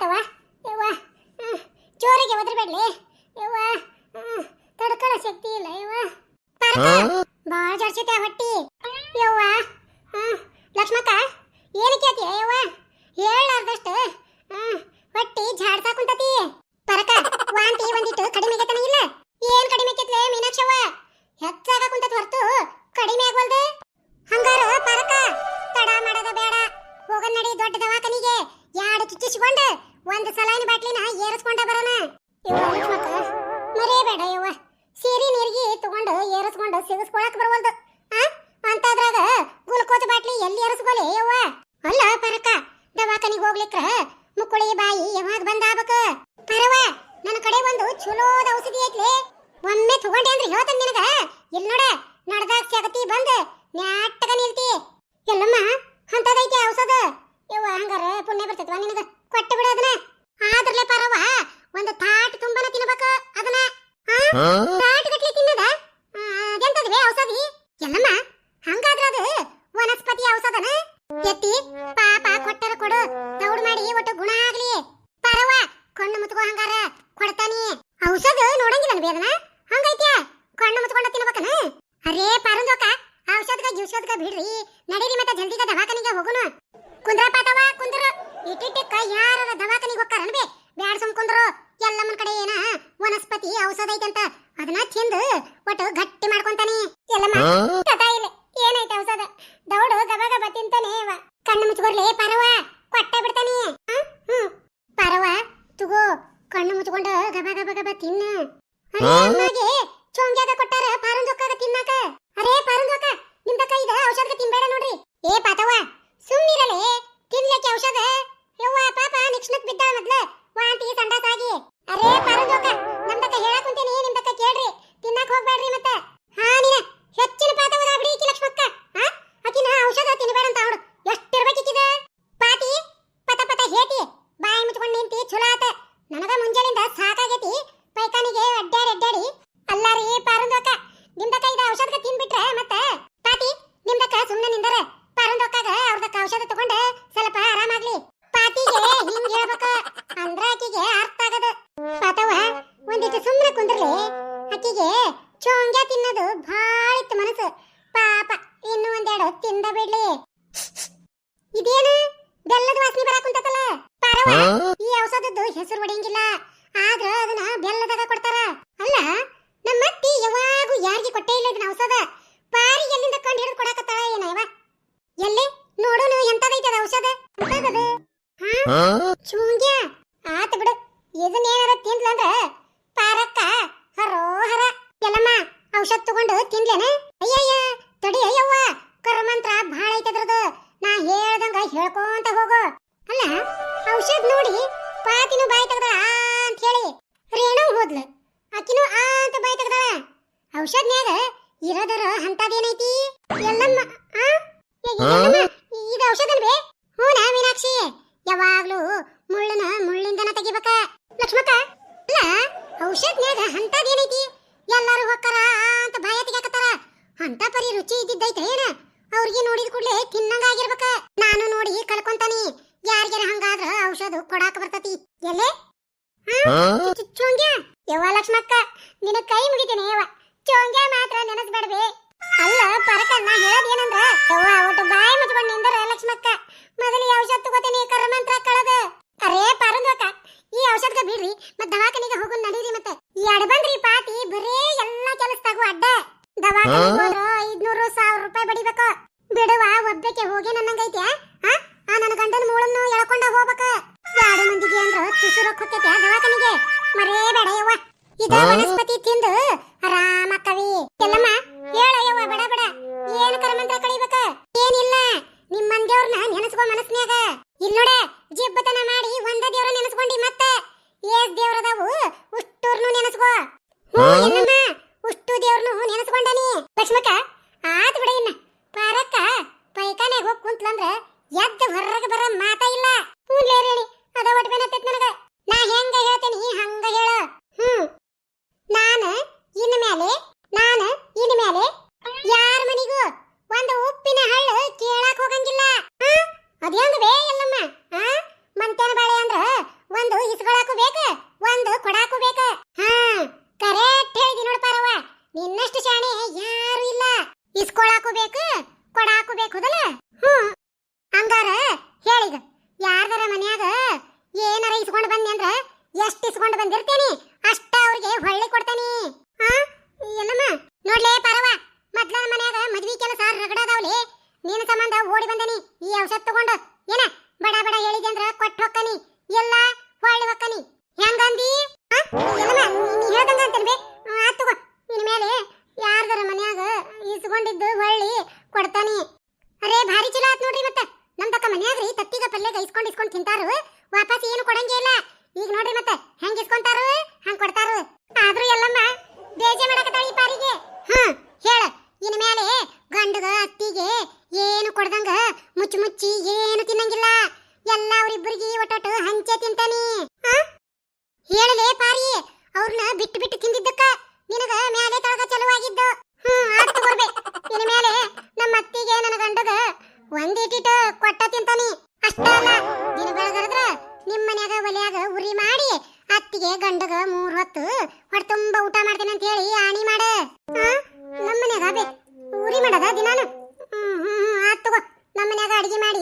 ಪಾತವ್ವ ಯವ್ವ ಹ್ಮ್, ಜೋರಿಗೆ ಒದರ್ಬೇಡ್ಲಿ ಯವ್ವ ಹ್ಮ್, ತಡ್ಕೊಳ್ಳೋ ಶಕ್ತಿ ಇಲ್ಲ ಯವ್ವ ಪಾರಕ್ಕ ಬಾಳ ಜಡ್ಸೈತೆ ಹೊಟ್ಟಿ ಯವ್ವ ಹ್ಮ್, ಲಕ್ಷ್ಮಕ್ಕ ಏನಕ್ಕೆ ಆತಿ ಯವ್ವ ಹೇಳಾರ್ದಷ್ಟು ಹ್ಮ್, ಹೊಟ್ಟಿ ಝಾಡ್ಸಾ ಕುಂತತಿ ಪರಕ ವಾಂತಿ ಒಂದಿಟ್ಟು ಕಡಿಮೆ ಆಗತನ ಇಲ್ಲ ಏನ್ ಕಡಿಮೆ ಆಕೈತ್ಲೆ ಮೀನಾಕ್ಷವ್ವ ಹೆಚ್ಚಾಗ ಕುಂತತ್ ಹೊರ್ತು ಕಡಿಮೆ ಆಗ್ವಲ್ದು ಹಂಗಾರ ಪರಕ ತಡ ಮಾಡದ ಬೇಡ ಹೋಗ ನಡಿ ದೊಡ್ಡ ದವಾಖಾನಿಗೆ ಎರಡು ಚುಚ್ಚಿಸ್ಕೊಂಡು ಒಂದು ಸಲಾಯಿನ ಬಾಟ್ಲಿನ ಏರಿಸ್ಕೊಂಡ ಬರೋಣ ಯವ್ವ ಲಕ್ಷ್ಮಕ್ಕ ಮರೇಬೇಡ ಯವ್ವ ಸೀರೆ ನೀರಿಗೆ ತಗೊಂಡು ಏರಿಸ್ಕೊಂಡು ಸಿಗಿಸ್ಕೊಳಕ್ ಬರವಲ್ದು. ಅಂತದ್ರಾಗ ಗುಲ್ಕೋಸ್ ಬಾಟ್ಲಿ ಎಲ್ಲಿ ಏರಿಸ್ಕೊಲೆ ಯವ್ವ? ಅಲ್ಲ, ಪರಕ. ದವಾಖಾನಿಗೆ ಹೋಗ್ಲಿಕ್ರ ಮುಕ್ಕುಳಿ ಬಾಯಿ ಯಾವಾಗ ಬಂದಾಬಕ ಪರವ ನನ್ನ ಕಡೆ ಒಂದು ಚಲೋದ ಔಷಧಿ ಐತ್ಲಿ. ಒಮ್ಮೆ ತಗೊಂಡೆ ಅಂದ್ರೆ ಹೇಳ್ತಾನೆ ನಿನಗ. ಇಲ್ಲಿ ನೋಡ ನಡ್ದಾಗ ಜಗತಿ ಬಂದ್ ನ್ಯಾಟ್ಟಗ ನಿಲ್ತಿ ಎಲ್ಲಮ್ಮ ಅಂತದೈತಿ ಔಷಧ ಯವ್ವ ಹಂಗಾರ ಪುಣ್ಯ ಬರ್ತೈತವ ನಿನಗ ಕೊಟ್ಟು ಬಿಡು ಅದನ್ನ ಆದ್ರಲೆ ಪರವ ಒಂದು ತಾಟ್ ತುಂಬನ ತಿನ್ಬೇಕ ಅದನ್ನ ಆ? ತಾಟ್ ಗಟ್ಲೆ ತಿನ್ನದ ಆ, ಅದೆಂತದ್ವೆ ಔಷಧಿ ಎಲ್ಲಮ್ಮ ಹಂಗಾದ್ರ ಅದು ವನಸ್ಪತಿ ಔಷಧನ ಎತ್ತಿ ಪಾಪ ಕೊಟ್ಟರ ಕೊಡು ದೌಡ್ ಮಾಡಿ ಒಟ್ಟು ಗುಣ ಆಗ್ಲಿ ಪರವ ಕಣ್ಣು ಮುತ್ಕೋ ಹಂಗಾರ ಕೊಡ್ತಾನಿ ಔಷಧ ನೋಡಂಗಿಲ್ಲ ಬೇದನ ಹಂಗೈತ್ಯಾ ಕಣ್ಣು ಮುತ್ಕೊಂಡ ತಿನ್ಬೇಕನ ಅರೇ ಪರಂದೋಕ ಔಷಧಗ ಗಿವ್ಷಧಗ ಬಿಡ್ರಿ ಜಲ್ದಿಗ ದವಾಖಾನಿಗೆ ಹೋಗುನು. ಕುಂದ್ರ. ತವ ಕುಂದ್ರ ಇಟ್ಟಿಟ್ಟಕ್ಕ ಯಾರ ದವಾಖಾನಿಗೆ ಹೋಗ್ತಾರನ್ ಬೇ ಬ್ಯಾಡ ಸುಮ್ ಕುಂದ್ರು. ಎಲ್ಲಮ್ಮನ ಕಡೆ ಏನ ವನಸ್ಪತಿ ಔಷಧ ಐತಂತ ಅದನ್ನ ತಿಂದು ಒಟ್ಟು ಗಟ್ಟಿ ಮಾಡ್ಕೊಂತಾನೆ. ಎಲ್ಲಮ್ಮ ಕಥಾ ಇಲ್ಲ. ಏನೈತೆ ಔಷಧ? ದೌಡು ಗಬ ಗಬ ತಿಂತಾನೆ ಕಣ್ಣು ಮುಚ್ಕೊಡ್ಲಿ ಪರವ ಕೊಟ್ಟ ಬಿಡ್ತಾನೆ? ಹ್ಮ್ ಪರವ ತುಗೋ. ಕಣ್ಣು ಮುಚ್ಕೊಂಡು ಗಬ ಗಬ ಗಬ ತಿನ್ನ. ಅಮ್ಮಗೆ ಚೋಂಗ್ಯಾಗ ಕೊಟ್ಟಾರ ಪಾರಂದೊಕ್ಕಾಗ ತಿನ್ನಾಕ? ಅರೇ ಪಾರಂದೊಕ್ಕ ನಿಮ್ದಕ್ಕ ಇದ ಔಷಧ ತಿನ್ಬೇಡ ನೋಡ್ರಿ. ಏ ಪಾತವ ಸುಮ್ನಿರಲೆ. ತಿನ್ಲಕ್ಕೆ ಔಷಧ. ಯವ್ವ, ಪಾಪ, ನಿಕ್ಷಣಕ್ ಬಿದ್ದ ಮೊದ್ಲ. ವಾಂತಿ ಸಂಡಾಸಾಗಿ. ಅರೇ ಪಾರಂದೊಕ್ಕ ನಮ್ದಕ್ಕ ಹೇಳಕ್ ಕುಂತೀನಿ ನಿಮ್ದಕ್ಕ ಕೇಳ್ರಿ. ತಿನ್ನಕ್ ಹೋಗ್ಬೇಡ್ರಿ ಮತ್ತೆ ಹಾ ನೀನ ಹೆಚ್ಚಿನ ಪಾತವದ ಬಿಡಿ ಈಕಿ ಲಕ್ಷ್ಮಕ್ಕ ಹಾ ಆಕಿನ ಔಷಧ ತಿನ್ಬೇಡ ಅಂತ ಅವಳು ಎಷ್ಟಿರ್ಬೇಕಿಕ್ಕಿದ ಪಾತಿ ಪತ ಪತ ಹೇತಿ ಬಾಯಿ ಮುಚ್ಕೊಂಡು ನಿಂತಿ ಚಲೋ ಆತ ನನಗ ಮುಂಜಾನಿಂದ ಸಾಕಾಗೈತಿ ಪೈಖಾನಿಗೆ ಅಡ್ಡಾಡಿ ಅಡ್ಡಾಡಿ ಅಲ್ಲ ರೀ ಪಾರಂದೋಕ ನಿಮ್ದಕ್ಕ ಇದ ಔಷಧ ತಿನ್ಬಿಟ್ರೆ ಮತ್ತೆ ಪಾತಿ ನಿಮ್ದಕ್ಕ ಸುಮ್ಮನೆ ನಿಂದರ ಪಾರಂದೋಕಾಗ ಅವ್ರದಕ್ಕ ಔಷಧ ತಗೊಂಡ ಸ್ವಲ್ಪ ಆರಾಮಾಗ್ಲಿ ಪಾತಿಗೆ ಹಿಂಗ್ ಹೇಳ್ಬೇಕ ಅಂದ್ರ ಆಕಿಗೆ ಅರ್ಥ ಆಗದ ಪಾತವ ಒಂದಿಟ್ಟು ಸುಮ್ಮನೆ ಕುಂದ್ರಲಿ ಆಕಿಗೆ ಚೋಂಗ್ಯ ತಿನ್ನೋದು ಭಾಳ ಇತ್ತು ಮನಸ್ಸು. ಪಾಪ ಇನ್ನು ಒಂದೆರಡು ತಿಂದ ಬಿಡ್ಲಿ. ಇದೇನು? ಬೆಲ್ಲದ ವಾಸನೆ ಬರಾಕುಂತತಲ್ಲ ಕುಂತತಲ್ಲ? ಈ ಔಷಧದ್ದು ಹೆಸರು ಹೊಡೆಯಂಗಿಲ್ಲ ಆದ್ರ ಅದನ್ನ ಬೆಲ್ಲದಾಗ ಕೊಡ್ತಾರ. ಅಲ್ಲ ನಮ್ಮ ಅತ್ತಿ ಯಾವಾಗೂ ಯಾರಿಗೆ ಕೊಟ್ಟೇ ಇಲ್ಲ ಇದನ್ನ ಔಷಧ. ಪಾರಿ ಎಲ್ಲಿಂದ ಕಂಡು ಹಿಡಿದು ಕೊಡಕತ್ತಾಳ ಏನ ಯವ ಎಲ್ಲಿ? ನೋಡೋನು ಎಂತದೈತೆ ಅದ ಔಷಧ? ಎಂತದದು ಔಷಧ ಕೊಡಾಕ ಬರ್ತತಿ. ಎಲ್ಲೇ? ಚೋಂಗ್ಯಾ? ಯವ್ವ ಲಕ್ಷ್ಮಕ್ಕ ನಿನ್ನ ಕೈ ಮುಗಿತೇನೆ ಯವ್ವ. ಚೋಂಗ್ಯಾ ಮಾತ್ರ ನೆನಸ್ಬೇಡ್ವೆ ಅಲ್ಲ ಪರಕಣ್ಣ ಹೇಳೋದೇನಂದ್ರ ಯವ್ವ ಒಟ್ಟು ಬಾಯಿ ಮುಚ್ಕೊಂಡು ನಿಂದರ ಲಕ್ಷ್ಮಕ್ಕ. ಮೊದಲು ಈ ಔಷಧ ತಗೋತೇನೆ ಕರ್ಮಂತ್ರ ಕಳದ. ಅರೇ ಪರಂದಕ್ಕ ಈ ಔಷಧದ ಬಿಡ್ರಿ ಮತ್ ದವಾಖಾನಿಗೆ ಹೋಗು ನಡೀರಿ ಮತ್ತೆ. ಈ ಅಡಬಂದ್ರಿ ಪಾತಿ ಬರೇ ಎಲ್ಲಾ ಕೆಲಸದಾಗು ಅಡ್ಡ. ದವಾಖಾನಿಗೆ ಹೋದ್ರ ಇದ ವನಸ್ಪತಿ ತಿಂದು ಊಟ ಮಾಡ್ತೇನೆ ಅಂತ ಹೇಳಿ ಆಣಿ ಮಾಡ. ನಮ್ಮ ಮನ್ಯಾಗ ಉರಿ ಮಾಡದ ದಿನಾನು. ಹ್ಮ್ ಹ್ಮ್ ಹ್ಮ್, ಆತ್ ತಗೋ. ನಮ್ಮ ಮನ್ಯಾಗ ಅಡಿಗೆ ಮಾಡಿ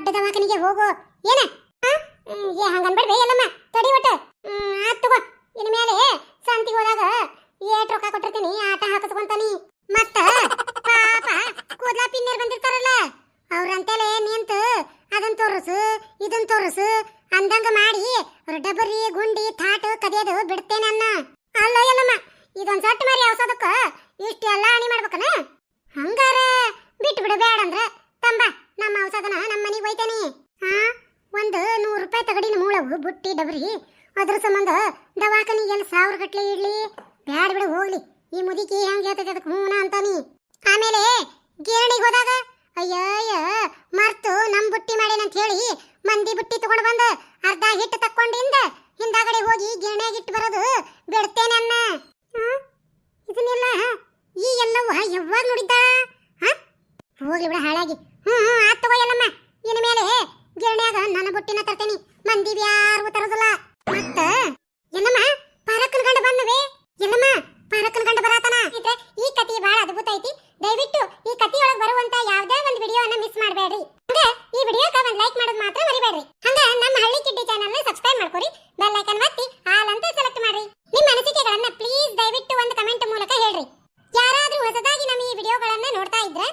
ದೊಡ್ಡ ದವಾಖಾನಿಗೆ ಹೋಗು. ಏನ? ಏ ಹಂಗ ಅನ್ಬೇಡ್ರಿ ಎಲ್ಲಮ್ಮ ತಡಿ ಒಟ್ಟ. ಆತ್ ತಗೋ. ಇನ್ ಮೇಲೆ ಸಂತಿಗೆ ಹೋದಾಗ ಏಟ್ ರೊಕ್ಕ ಕೊಟ್ಟಿರ್ತೀನಿ. ಆಟ ಹಾಕಿಸ್ಕೊಂತಾನಿ ಮತ್ತ ಪಾಪ ಕೂದ್ಲ ಪಿನ್ನೇರ್ ಬಂದಿರ್ತಾರಲ್ಲ, ಅವ್ರಂತೆಲೆ ನಿಂತು ಅದನ್ ತೋರಿಸು, ಇದನ್ ತೋರಿಸು, ಅಂದಂಗ ಮಾಡಿ ಅವ್ರ ಡಬರಿ ಗುಂಡಿ ಥಾಟ್ ಕದಿಯೋದು ಬಿಡ್ತೇನೆ ಅನ್ನ. ಅಲ್ಲ ಎಲ್ಲಮ್ಮ ಇದೊಂದ್ ಸಟ್ ಮಾರಿ ಅವಸೋದಕ್ಕ ಇಷ್ಟೆಲ್ಲ ಹಾನಿ ಮಾಡ್ಬೇಕನ? ಹಂಗಾರ ಬಿಟ್ಟು ಬಿಡು ಬೇಡ ಅಂದ್ರ ತಂಬ. ನಮ್ಮ ಔಷಧನ ನಮ್ಮ ಮನೆಗೆ ಒಯ್ತೇನಿ ಹಾ ಒಂದು ನೂರು ರೂಪಾಯಿ ತಗಡಿನ ಮೂಳವು ಬುಟ್ಟಿ, ಡಬ್ರಿ. ಅದ್ರ ಸಂಬಂಧ ದವಾಖಾನಿಗೆ ಎಲ್ಲ ಸಾವಿರ ಗಟ್ಲೆ ಇಡ್ಲಿ. ಬ್ಯಾಡ ಬಿಡು, ಹೋಗ್ಲಿ. ಈ ಮುದುಕಿ ಹೆಂಗೆ ಹೇಳ್ತೈತೆ ಅದಕ್ಕೆ ಹೂನ ಅಂತಾನಿ. ಆಮೇಲೆ ಗಿರಣಿಗೆ ಹೋದಾಗ, ಅಯ್ಯಯ್ಯ, ಮರ್ತು ನಮ್ಮ ಬುಟ್ಟಿ ಮಾಡೇನಂತ ಹೇಳಿ ಮಂದಿ ಬುಟ್ಟಿ ತಗೊಂಡು ಬಂದು. ಅರ್ಧ ಹಿಟ್ಟು ತಕ್ಕೊಂಡಿಂದ ಹಿಂದಾಗಡೆ ಹೋಗಿ ಗಿರಣಿಯಾಗ ಇಟ್ಟು ಬರೋದು ಬಿಡ್ತೇನೆ ಅನ್ನ ಆ? ಇದನ್ನೆಲ್ಲ ಈ ಎಲ್ಲವ ಯಾವಾಗ ನೋಡಿದ್ದ ಆ? ಹೋಗ್ಲಿ ಬಿಡ ಹಾಳಾಗಿ. ಹ್ಮ್ ಹ್ಮ್, ಆತ್ ತಗೋ ಎಲ್ಲಮ್ಮ. ಇನ್ ಮೇಲೆ ಗಿರಣ್ಯಾಗ ನನ್ನ ಬುಟ್ಟಿನ ತರ್ತೇನಿ. ಮಂದಿ ಯಾರಿಗೂ ತರೋದಿಲ್ಲ. ಮತ್ತ ಎಲ್ಲಮ್ಮ ಪರಕ್ಕನ ಗಂಡ ಬಂದವೆ ಎಲ್ಲಮ್ಮ ಪರಕ್ಕನ ಗಂಡ ಬರತಾನ ಇದ್ರೆ ಈ ಕತಿ ಬಹಳ ಅದ್ಭುತ ಐತಿ ದಯವಿಟ್ಟು ಈ ಕತಿಯೊಳಗೆ ಬರುವಂತ ಯಾವ್ದೇ ಒಂದು ವಿಡಿಯೋನ ಮಿಸ್ ಮಾಡಬೇಡ್ರಿ ಹಂಗ ಈ ವಿಡಿಯೋಕ ಒಂದ್ ಲೈಕ್ ಮಾಡೋದು ಮಾತ್ರ ಮರಿಬೇಡ್ರಿ ಹಂಗ ನಮ್ಮ ಹಳ್ಳಿ ಕಿಡ್ಡಿ ಚಾನಲ್ನ ಸಬ್ಸ್ಕ್ರೈಬ್ ಮಾಡ್ಕೊರಿ ಬೆಲ್ ಐಕನ್ ಒತ್ತಿ ಆಲ್ ಅಂತ ಸೆಲೆಕ್ಟ್ ಮಾಡ್ರಿ ನಿಮ್ಮ ಅನಿಸಿಕೆಗಳನ್ನ ಪ್ಲೀಸ್ ದಯವಿಟ್ಟು ಒಂದು ಕಮೆಂಟ್ ಮೂಲಕ ಹೇಳ್ರಿ ಯಾರಾದ್ರೂ ಹೊಸದಾಗಿ ನಮ್ಮ ಈ ವಿಡಿಯೋಗಳನ್ನ ನೋಡ್ತಾ ಇದ್ರೆ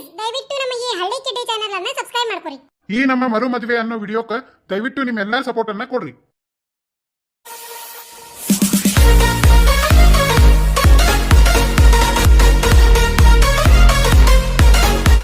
ಪ್ಲೀಸ್ ದಯವಿಟ್ಟು ನಮ್ಮ ಈ ಹಳ್ಳಿ ಕಿಡ್ಡಿ ಚಾನಲ್ ಅನ್ನ ಸಬ್ಸ್ಕ್ರೈಬ್ ಮಾಡ್ಕೊರಿ ಈ ನಮ್ಮ ಮರು ಮದುವೆ ಅನ್ನೋ ವಿಡಿಯೋಕ್ಕೆ ದಯವಿಟ್ಟು ನಿಮ್ಮೆಲ್ಲರ ಅನ್ನ ಕೊಡ್ರಿ.